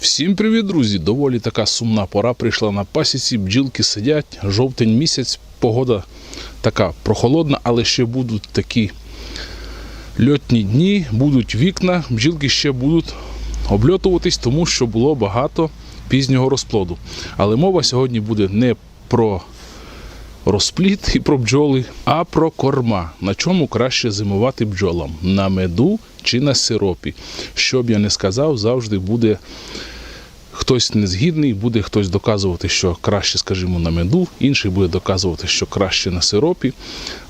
Всім привіт, друзі! Доволі така сумна пора прийшла на пасіці. Бджілки сидять, жовтень місяць, погода така прохолодна, але ще будуть такі льотні дні, будуть вікна, бджілки ще будуть обльотуватись, тому що було багато пізнього розплоду. Але мова сьогодні буде не про розпліт і про бджоли, а про корма. На чому краще зимувати бджолам? На меду чи на сиропі? Що б я не сказав, завжди буде хтось незгідний, буде хтось доказувати, що краще, скажімо, на меду, інший буде доказувати, що краще на сиропі.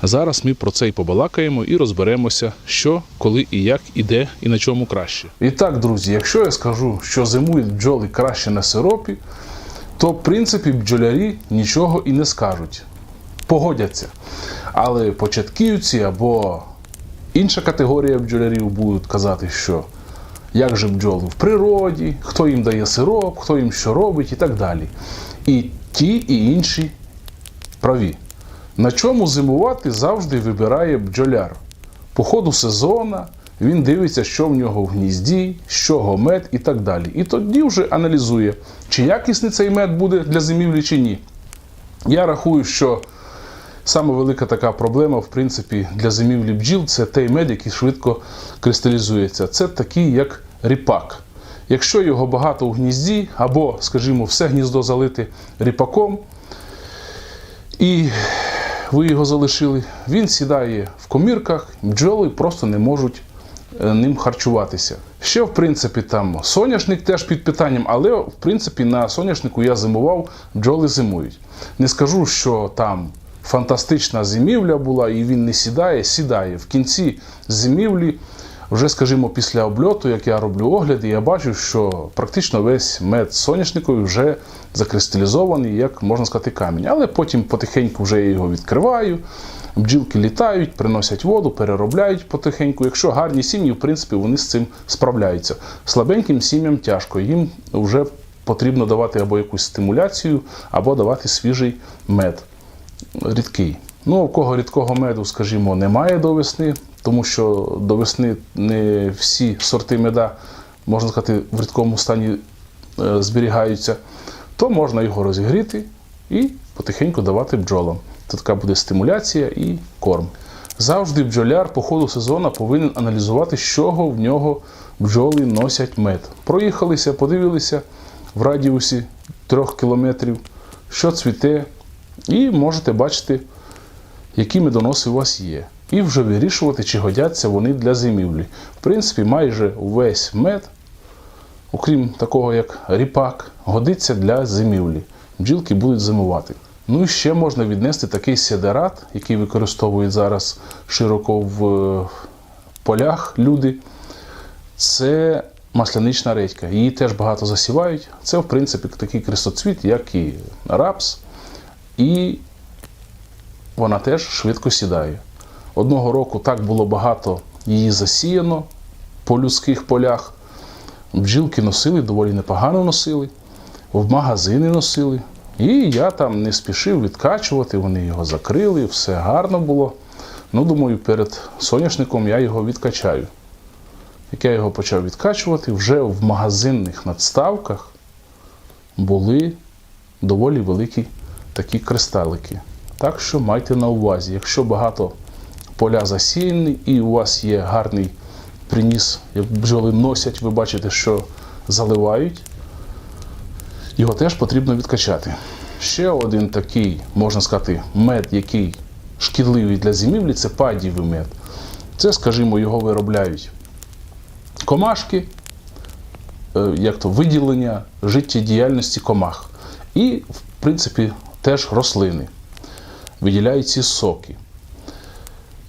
Зараз ми про це і побалакаємо і розберемося, що, коли і як, і де, і на чому краще. І так, друзі, якщо я скажу, що зимують бджоли краще на сиропі, то в принципі бджолярі нічого і не скажуть. Погодяться. Але початківці або інша категорія бджолярів будуть казати, що як же бджоли в природі, хто їм дає сироп, хто їм що робить і так далі. І ті, і інші праві. На чому зимувати завжди вибирає бджоляр. По ходу сезона він дивиться, що в нього в гнізді, чого мед і так далі. І тоді вже аналізує, чи якісний цей мед буде для зимівлі, чи ні. Я рахую, що саме велика така проблема, в принципі, для зимівлі бджіл це той мед, який швидко кристалізується. Це такий, як ріпак. Якщо його багато у гнізді, або, скажімо, все гніздо залити ріпаком, і ви його залишили, він сідає в комірках, бджоли просто не можуть е, ним харчуватися. Ще, в принципі, там соняшник теж під питанням, але в принципі на соняшнику я зимував, бджоли зимують. Не скажу, що там фантастична зимівля була, і він не сідає, сідає. В кінці зимівлі, вже, скажімо, після обльоту, як я роблю огляди, я бачу, що практично весь мед соняшниковий вже закристалізований, як можна сказати, камінь. Але потім потихеньку вже я його відкриваю. Бджілки літають, приносять воду, переробляють потихеньку. Якщо гарні сім'ї, в принципі, вони з цим справляються. Слабеньким сім'ям тяжко. Їм вже потрібно давати або якусь стимуляцію, або давати свіжий мед. Рідкий. Ну, у кого рідкого меду, скажімо, немає до весни, тому що до весни не всі сорти меда, можна сказати, в рідкому стані е, зберігаються, то можна його розігріти і потихеньку давати бджолам. Це така буде стимуляція і корм. Завжди бджоляр по ходу сезону повинен аналізувати, з чого в нього бджоли носять мед. Проїхалися, подивилися в радіусі трьох кілометрів, що цвіте, і можете бачити, які медоноси у вас є. І вже вирішувати, чи годяться вони для зимівлі. В принципі, майже увесь мед, окрім такого як ріпак, годиться для зимівлі. Бджілки будуть зимувати. Ну і ще можна віднести такий сідерат, який використовують зараз широко в е, полях люди. Це маслянична редька. Її теж багато засівають. Це, в принципі, такий крестоцвіт, як і рапс. І вона теж швидко сідає. Одного року так було багато її засіяно по людських полях. Бджілки носили, доволі непогано носили, в магазини носили. І я там не спішив відкачувати, вони його закрили, все гарно було. Ну, думаю, перед соняшником я його відкачаю. Як я його почав відкачувати, вже в магазинних надставках були доволі великі такі кристалики. Так що майте на увазі, якщо багато поля засіяні і у вас є гарний приніс, як бджоли носять, ви бачите, що заливають, його теж потрібно відкачати. Ще один такий, можна сказати, мед, який шкідливий для зимівлі, це падієвий мед. Це, скажімо, його виробляють комашки, е, як то виділення життєдіяльності комах. І, в принципі, теж рослини виділяють ці соки.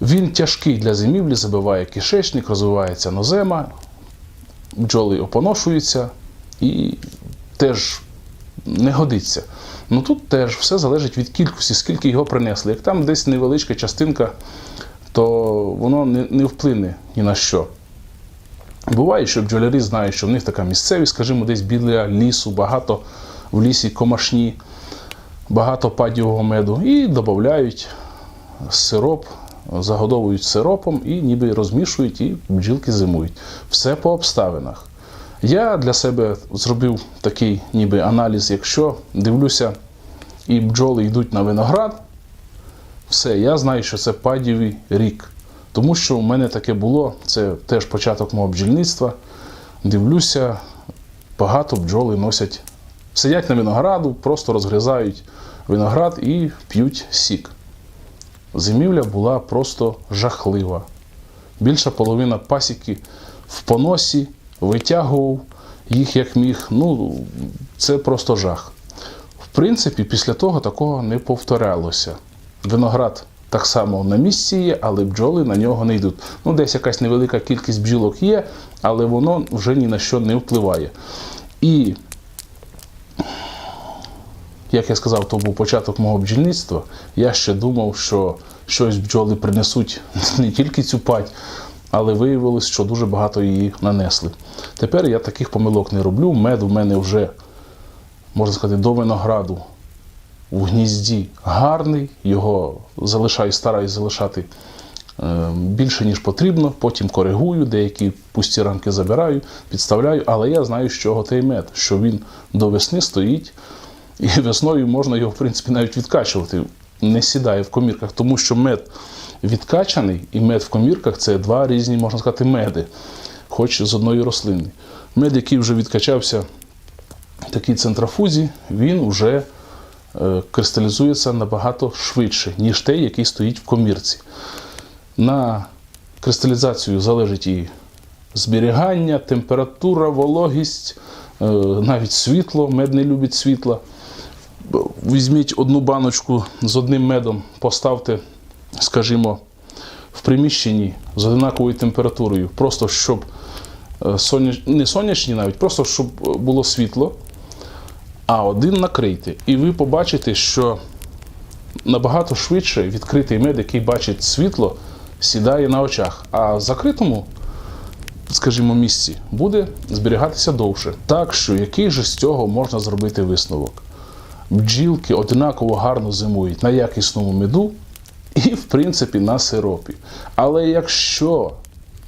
Він тяжкий для зимівлі, забиває кишечник, розвивається нозема, бджоли опоношуються і теж не годиться. Ну тут теж все залежить від кількості, скільки його принесли. Як там десь невеличка частинка, то воно не, не вплине ні на що. Буває, що бджолярі знають, що в них така місцевість, скажімо, десь біля лісу, багато в лісі комашні, багато падівого меду і додають сироп, загодовують сиропом і ніби розмішують, і бджілки зимують. Все по обставинах. Я для себе зробив такий ніби аналіз, якщо дивлюся, і бджоли йдуть на виноград, все, я знаю, що це падівий рік. Тому що у мене таке було, це теж початок мого бджільництва. Дивлюся, багато бджоли носять, сидять на винограду, просто розгризають виноград і п'ють сік. Зимівля була просто жахлива. Більша половина пасіки в поносі, витягував їх як міг. Ну, це просто жах. В принципі, після того такого не повторялося. Виноград так само на місці є, але бджоли на нього не йдуть. Ну, десь якась невелика кількість бджілок є, але воно вже ні на що не впливає. І, як я сказав, то був початок мого бджільництва. Я ще думав, що щось бджоли принесуть не тільки цю пать, але виявилось, що дуже багато її нанесли. Тепер я таких помилок не роблю. Мед у мене вже, можна сказати, до винограду в гнізді гарний, його залишаю, стараюсь залишати е, більше, ніж потрібно, потім коригую, деякі пусті рамки забираю, підставляю, але я знаю, з чого той мед, що він до весни стоїть, і весною можна його, в принципі, навіть відкачувати. Не сідає в комірках, тому що мед відкачаний і мед в комірках це два різні, можна сказати, меди, хоч з одної рослини. Мед, який вже відкачався в такій центрофузі, він вже е, кристалізується набагато швидше, ніж той, який стоїть в комірці. На кристалізацію залежить і зберігання, температура, вологість, е, навіть світло. Мед не любить світла. Візьміть одну баночку з одним медом, поставте, скажімо, в приміщенні з однаковою температурою, просто щоб е, не сонячні навіть, просто щоб було світло, а один накрийте. І ви побачите, що набагато швидше відкритий мед, який бачить світло, сідає на очах. А в закритому, скажімо, місці буде зберігатися довше. Так що який же з цього можна зробити висновок? Бджілки однаково гарно зимують на якісному меду і, в принципі, на сиропі. Але якщо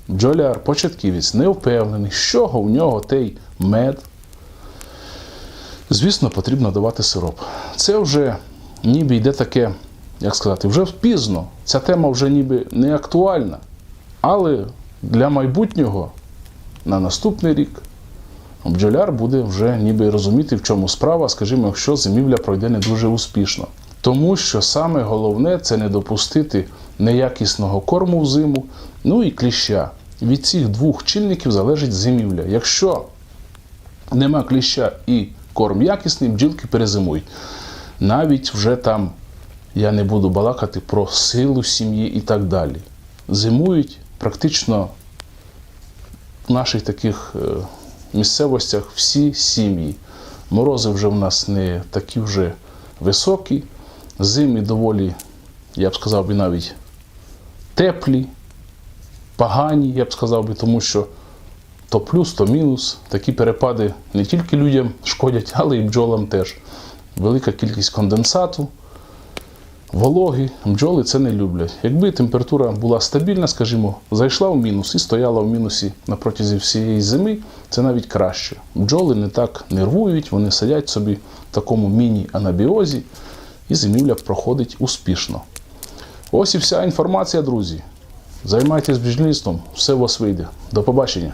бджоляр, початківець не впевнений, чого в нього той мед, звісно, потрібно давати сироп. Це вже ніби йде таке, як сказати, вже пізно. Ця тема вже ніби не актуальна. Але для майбутнього на наступний рік бджоляр буде вже ніби розуміти, в чому справа, скажімо, якщо зимівля пройде не дуже успішно. Тому що саме головне це не допустити неякісного корму в зиму, ну і кліща. Від цих двох чинників залежить зимівля. Якщо нема кліща і корм якісний, бджілки перезимують. Навіть вже там я не буду балакати про силу сім'ї і так далі. Зимують практично наших таких е, місцевостях всі сім'ї. Морози вже в нас не такі вже високі, зими доволі, я б сказав би, навіть теплі, погані, я б сказав би, тому що то плюс, то мінус. Такі перепади не тільки людям шкодять, але й бджолам теж. Велика кількість конденсату, вологи, бджоли це не люблять. Якби температура була стабільна, скажімо, зайшла в мінус і стояла в мінусі на протязі всієї зими, це навіть краще. Бджоли не так нервують, вони сидять собі в такому міні-анабіозі, і зимівля проходить успішно. Ось і вся інформація, друзі. Займайтесь бджільництвом, все у вас вийде. До побачення.